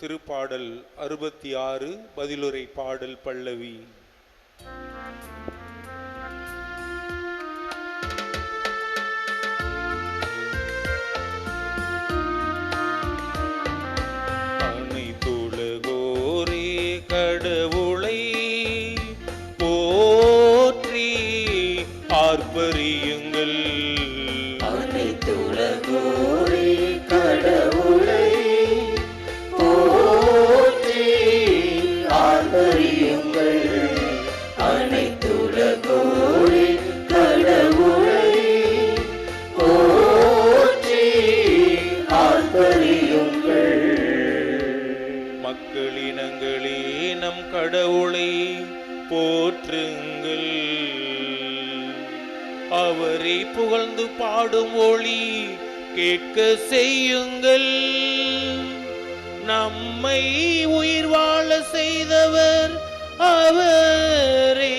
திருப்பாடல் அறுபத்தி ஆறு பதிலுரை பாடல் பல்லவி. நம் கடவுளை போற்றுங்கள். அவரை புகழ்ந்து பாடும் ஒளி கேட்க செய்யுங்கள். நம்மை உயிர் வாழ செய்தவர் அவரே.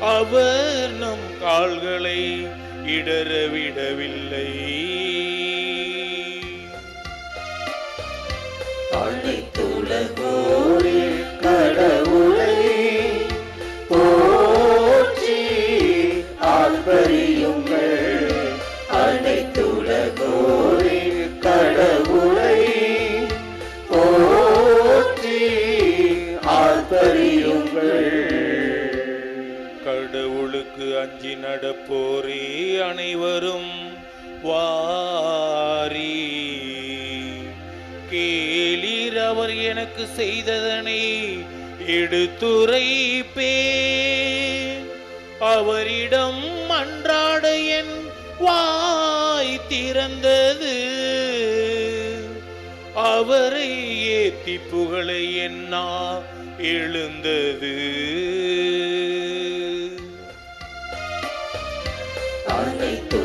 அவர் நம் கால்களை இடற அனைத்துலகோரே கடவுளை போற்றி ஆர்ப்பரியுங்கள் அனைத்துலகோரே கடவுளை போற்றி ஆர்ப்பரியுங்கள் கடவுளுக்கு அஞ்சி நடப்போரே அனைவரும் வாரி. கே அவர் எனக்கு செய்ததனை எடுத்துரைப்பே அவரிடம் அன்றாட என் வாய் திறந்தது. அவரை ஏத்தி புகழை என்னா எழுந்தது. அனைத்து